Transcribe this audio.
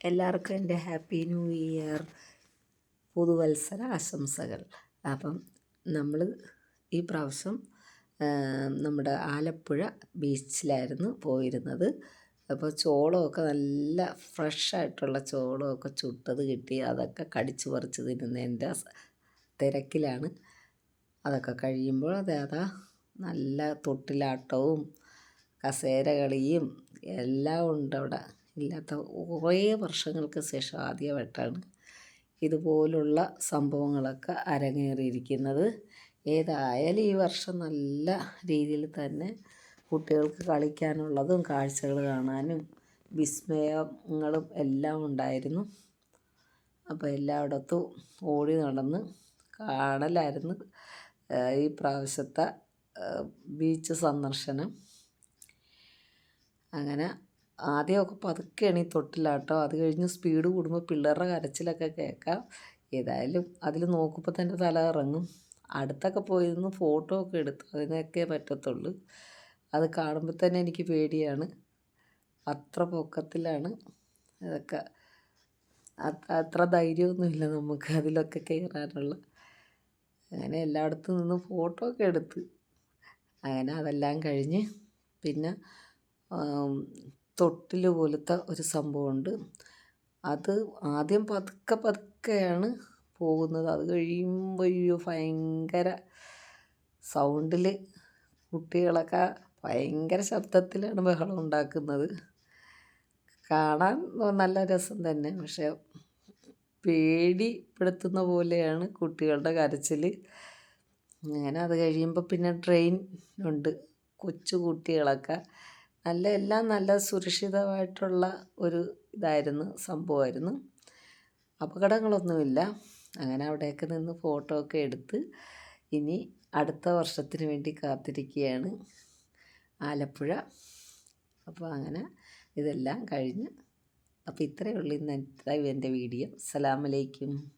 എല്ലാവർക്കും എന്റെ happy new year പുതുവത്സര ആശംസകൾ. അപ്പം നമ്മൾ ഈ പ്രാവശ്യം നമ്മുടെ ആലപ്പുഴ ബീച്ചിലായിരുന്നു പോയിരുന്നത്. അപ്പോൾ ചോളമൊക്കെ നല്ല ഫ്രഷായിട്ടുള്ള ചോളമൊക്കെ ചുട്ടത് കിട്ടി അതൊക്കെ കടിച്ചു പറിച്ച് തിന്നുന്നതിന്റെ തിരക്കിലാണ്. അതൊക്കെ കഴിയുമ്പോൾ അതെ അതാ നല്ല തൊട്ടിലാട്ടവും കസേര കളിയും എല്ലാം ഉണ്ട് അവിടെ ഇല്ലാത്ത കുറേ വർഷങ്ങൾക്ക് ശേഷം ആദ്യമായിട്ടാണ് ഇതുപോലുള്ള സംഭവങ്ങളൊക്കെ അരങ്ങേറിയിരിക്കുന്നത്. ഏതായാലും ഈ വർഷം നല്ല രീതിയിൽ തന്നെ കുട്ടികൾക്ക് കളിക്കാനുള്ളതും കാഴ്ചകൾ കാണാനും വിസ്മയങ്ങളും എല്ലാം ഉണ്ടായിരുന്നു. അപ്പോൾ എല്ലായിടത്തും ഓടി നടന്ന് കാണലായിരുന്നു ഈ പ്രാവശ്യത്തെ ബീച്ച് സന്ദർശനം. അങ്ങനെ ആദ്യമൊക്കെ പതുക്കെയാണ് ഈ തൊട്ടിലാട്ടോ. അത് കഴിഞ്ഞ് സ്പീഡ് കൂടുമ്പോൾ പിള്ളേരുടെ കരച്ചിലൊക്കെ കേൾക്കാം. ഏതായാലും അതിൽ നോക്കുമ്പോൾ തന്നെ തല ഇറങ്ങും അടുത്തൊക്കെ പോയിരുന്നു ഫോട്ടോ ഒക്കെ എടുത്തു അതിനൊക്കെ പറ്റത്തുള്ളൂ. അത് കാണുമ്പോൾ തന്നെ എനിക്ക് പേടിയാണ്. അത്ര പൊക്കത്തിലാണ്. അതൊക്കെ അത്ര ധൈര്യമൊന്നുമില്ല നമുക്ക് അതിലൊക്കെ കയറാനുള്ള അങ്ങനെ എല്ലായിടത്തു നിന്ന് ഫോട്ടോ ഒക്കെ എടുത്ത്. അങ്ങനെ അതെല്ലാം കഴിഞ്ഞ് പിന്നെ തൊട്ടിൽ പോലത്തെ ഒരു സംഭവമുണ്ട്. അത് ആദ്യം പതുക്കെ പതുക്കെയാണ് പോകുന്നത്. അത് കഴിയുമ്പോൾ അയ്യോ ഭയങ്കര സൗണ്ടിൽ കുട്ടികളൊക്കെ ഭയങ്കര ശബ്ദത്തിലാണ് ബഹളം ഉണ്ടാക്കുന്നത്. കാണാൻ നല്ല രസം തന്നെ. പക്ഷേ പേടിപ്പെടുത്തുന്ന പോലെയാണ് കുട്ടികളുടെ കരച്ചിൽ അങ്ങനെ അത് കഴിയുമ്പോൾ പിന്നെ ട്രെയിൻ ഉണ്ട്. കൊച്ചു കുട്ടികളൊക്കെ നല്ല എല്ലാം നല്ല സുരക്ഷിതമായിട്ടുള്ള ഒരു ഇതായിരുന്നു സംഭവമായിരുന്നു. അപകടങ്ങളൊന്നുമില്ല. അങ്ങനെ അവിടെയൊക്കെ നിന്ന് ഫോട്ടോ ഒക്കെ എടുത്ത് ഇനി അടുത്ത വർഷത്തിന് വേണ്ടി കാത്തിരിക്കുകയാണ് ആലപ്പുഴ. അപ്പോൾ അങ്ങനെ ഇതെല്ലാം കഴിഞ്ഞ്. അപ്പോൾ ഇത്രയേ ഉള്ളൂ ഇന്നത്തെ എന്റെ വീഡിയോ. അസ്സലാമലൈക്കും